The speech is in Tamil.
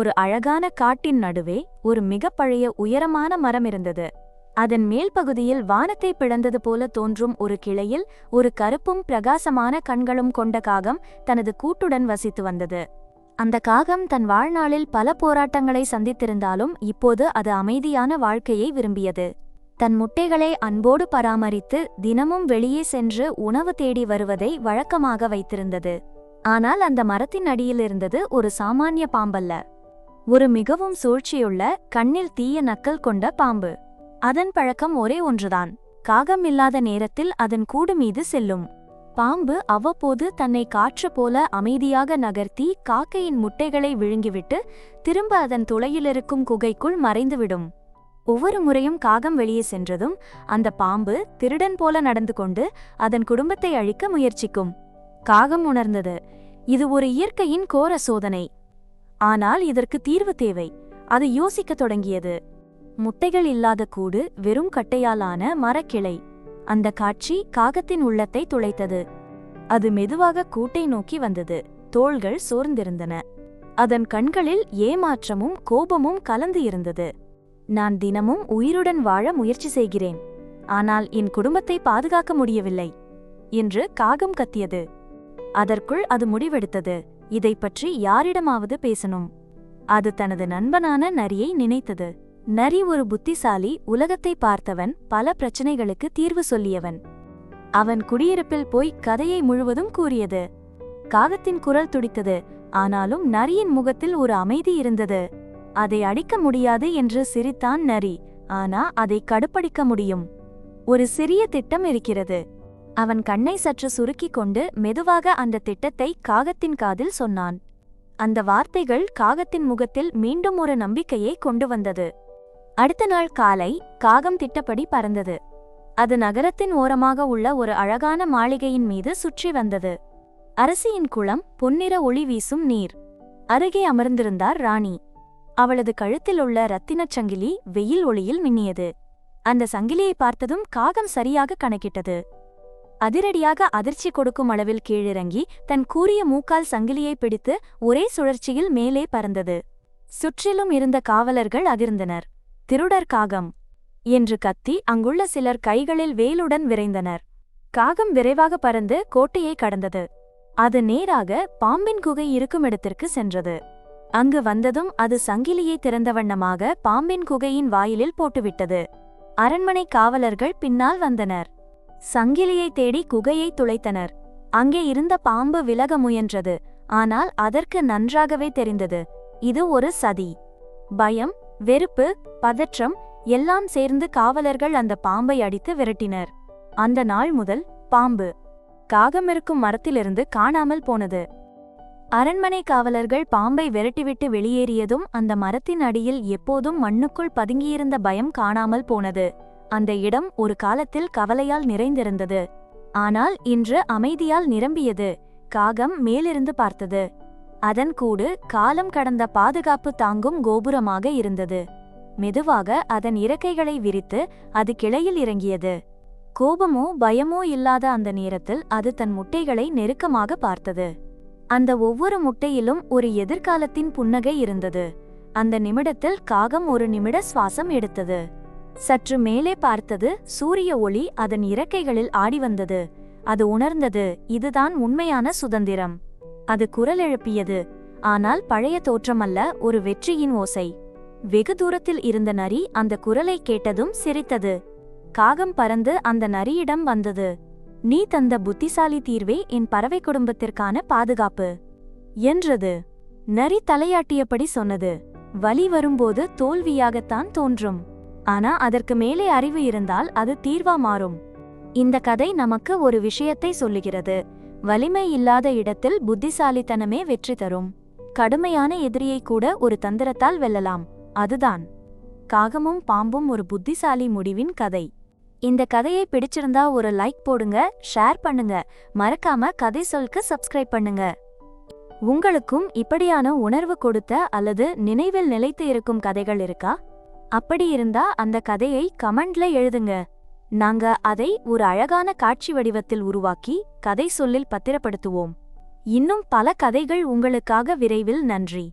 ஒரு அழகான காட்டின் நடுவே ஒரு மிக பழைய உயரமான மரம் இருந்தது. அதன் மேல் பகுதியில் வானத்தை பிளந்தது போல தோன்றும் ஒரு கிளையில் ஒரு கருப்பும் பிரகாசமான கண்களும் கொண்ட காகம் தனது கூட்டுடன் வசித்து வந்தது. அந்த காகம் தன் வாழ்நாளில் பல போராட்டங்களை சந்தித்திருந்தாலும் இப்போது அது அமைதியான வாழ்க்கையை விரும்பியது. தன் முட்டைகளை அன்போடு பராமரித்து தினமும் வெளியே சென்று உணவு தேடி வருவதை வழக்கமாக வைத்திருந்தது. ஆனால் அந்த மரத்தின் அடியில் இருந்தது ஒரு சாமானிய பாம்பல்ல. ஒரு மிகவும் சூழ்ச்சியுள்ள கண்ணில் தீய நக்கல் கொண்ட பாம்பு. அதன் பழக்கம் ஒரே ஒன்றுதான். காகம் இல்லாத நேரத்தில் அதன் கூடு மீது செல்லும். பாம்பு அவ்வப்போது தன்னை காற்று போல அமைதியாக நகர்த்தி காக்கையின் முட்டைகளை விழுங்கிவிட்டு திரும்ப அதன் துளையிலிருக்கும் குகைக்குள் மறைந்துவிடும். ஒவ்வொரு முறையும் காகம் வெளியே சென்றதும் அந்த பாம்பு திருடன் போல நடந்து கொண்டு அதன் குடும்பத்தை அழிக்க முயற்சிக்கும். காகம் உணர்ந்தது. இது ஒரு இயற்கையின் கோர சோதனை. ஆனால் இதற்கு தீர்வு தேவை. அது யோசிக்கத் தொடங்கியது. முட்டைகள் இல்லாத கூடு வெறும் கட்டையாலான மரக்கிளை. அந்த காட்சி காகத்தின் உள்ளத்தை துளைத்தது. அது மெதுவாக கூட்டை நோக்கி வந்தது. தோள்கள் சோர்ந்திருந்தன. அதன் கண்களில் ஏமாற்றமும் கோபமும் கலந்து இருந்தது. நான் தினமும் உயிருடன் வாழ முயற்சி செய்கிறேன். ஆனால் என் குடும்பத்தை பாதுகாக்க முடியவில்லை. என்று காகம் கத்தியது. அதற்குள் அது முடிவெடுத்தது. இதை பற்றி யாரிடமாவது பேசணும். அது தனது நண்பனான நரியை நினைத்தது. நரி ஒரு புத்திசாலி உலகத்தை பார்த்தவன் பல பிரச்சனைகளுக்கு தீர்வு சொல்லியவன். அவன் குடியிருப்பில் போய் கதையை முழுவதும் கூறியது. காகத்தின் குரல் துடித்தது. ஆனாலும் நரியின் முகத்தில் ஒரு அமைதி இருந்தது. அதை அடிக்க முடியாது என்று சிரித்தான் நரி. ஆனா அதை கடுப்படிக்க முடியும். ஒரு சிறிய திட்டம் இருக்கிறது. அவன் கண்ணை சற்று சுருக்கிக் கொண்டு மெதுவாக அந்த திட்டத்தை காகத்தின் காதில் சொன்னான். அந்த வார்த்தைகள் காகத்தின் முகத்தில் மீண்டும் ஒரு நம்பிக்கையை கொண்டு வந்தது. அடுத்த நாள் காலை காகம் திட்டப்படி பறந்தது. அது நகரத்தின் ஓரமாக உள்ள ஒரு அழகான மாளிகையின் மீது சுற்றி வந்தது. அரசியின் குளம் பொன்னிற ஒளி வீசும் நீர். அருகே அமர்ந்திருந்தார் ராணி. அவளது கழுத்தில் உள்ள ரத்தினச் சங்கிலி வெயில் ஒளியில் மின்னியது. அந்த சங்கிலியை பார்த்ததும் காகம் சரியாக கணக்கிட்டது. அதிரடியாக அதிர்ச்சி கொடுக்கும் அளவில் கீழிறங்கி தன் கூறிய மூக்கால் சங்கிலியை பிடித்து ஒரே சுழற்சியில் மேலே பறந்தது. சுற்றிலும் இருந்த காவலர்கள் அதிர்ந்தனர். திருடர் காகம்! என்று கத்தி அங்குள்ள சிலர் கைகளில் வேலுடன் விரைந்தனர். காகம் விரைவாக பறந்து கோட்டையை கடந்தது. அது நேராக பாம்பின் குகை இருக்கும் இடத்திற்கு சென்றது. அங்கு வந்ததும் அது சங்கிலியை திறந்த வண்ணமாக பாம்பின் குகையின் வாயிலில் போட்டுவிட்டது. அரண்மனை காவலர்கள் பின்னால் வந்தனர். சங்கிலியை தேடி குகையை துளைத்தனர். அங்கே இருந்த பாம்பு விலக முயன்றது. ஆனால் அதற்கு நன்றாகவே தெரிந்தது. இது ஒரு சதி. பயம் வெறுப்பு பதற்றம் எல்லாம் சேர்ந்து காவலர்கள் அந்த பாம்பை அடித்து விரட்டினர். அந்த நாள் முதல் பாம்பு காகமிருக்கும் மரத்திலிருந்து காணாமல் போனது. அரண்மனை காவலர்கள் பாம்பை விரட்டிவிட்டு வெளியேறியதும் அந்த மரத்தின் அடியில் எப்போதும் மண்ணுக்குள் பதுங்கியிருந்த பயம் காணாமல் போனது. அந்த இடம் ஒரு காலத்தில் கவலையால் நிறைந்திருந்தது. ஆனால் இன்று அமைதியால் நிரம்பியது. காகம் மேலிருந்து பார்த்தது. அதன் கூடு காலம் கடந்த பாதுகாப்பு தாங்கும் கோபுரமாக இருந்தது. மெதுவாக அதன் இறக்கைகளை விரித்து அது கிளையில் இறங்கியது. கோபமோ பயமோ இல்லாத அந்த நேரத்தில் அது தன் முட்டைகளை நெருக்கமாக பார்த்தது. அந்த ஒவ்வொரு முட்டையிலும் ஒரு எதிர்காலத்தின் புன்னகை இருந்தது. அந்த நிமிடத்தில் காகம் ஒரு நிமிட சுவாசம் எடுத்தது. சற்று மேலே பார்த்தது சூரிய ஒளி அதன் இறக்கைகளில் ஆடி வந்தது. அது உணர்ந்தது இதுதான் உண்மையான சுதந்திரம். அது குரல் எழுப்பியது. ஆனால் பழைய தோற்றமல்ல ஒரு வெற்றியின் ஓசை. வெகு தூரத்தில் இருந்த நரி அந்த குரலை கேட்டதும் சிரித்தது. காகம் பறந்து அந்த நரியிடம் வந்தது. நீ தந்த புத்திசாலி தீர்வே என் பறவை குடும்பத்திற்கான பாதுகாப்பு என்றது. நரி தலையாட்டியபடி சொன்னது. வலி வரும்போது தோல்வியாகத்தான் தோன்றும். ஆனா அதற்கு மேலே அறிவு இருந்தால் அது தீர்வா மாறும். இந்த கதை நமக்கு ஒரு விஷயத்தை சொல்லுகிறது. வலிமை இல்லாத இடத்தில் புத்திசாலித்தனமே வெற்றி தரும். கடுமையான எதிரியை கூட ஒரு தந்திரத்தால் வெல்லலாம். அதுதான். காகமும் பாம்பும் ஒரு புத்திசாலி முடிவின் கதை. இந்த கதையை பிடிச்சிருந்தா ஒரு லைக் போடுங்க ஷேர் பண்ணுங்க. மறக்காம கதை சொல்க்கு சப்ஸ்கிரைப் பண்ணுங்க. உங்களுக்கும் இப்படியான உணர்வு கொடுத்த அல்லது நினைவில் நிலைத்து இருக்கும் கதைகள் இருக்கா? அப்படி இருந்தா அந்த கதையை கமெண்ட்ல எழுதுங்க. நாங்க அதை ஒரு அழகான காட்சி வடிவத்தில் உருவாக்கி கதை சொல்லில் பத்திரப்படுத்துவோம். இன்னும் பல கதைகள் உங்களுக்காக விரைவில் நன்றி.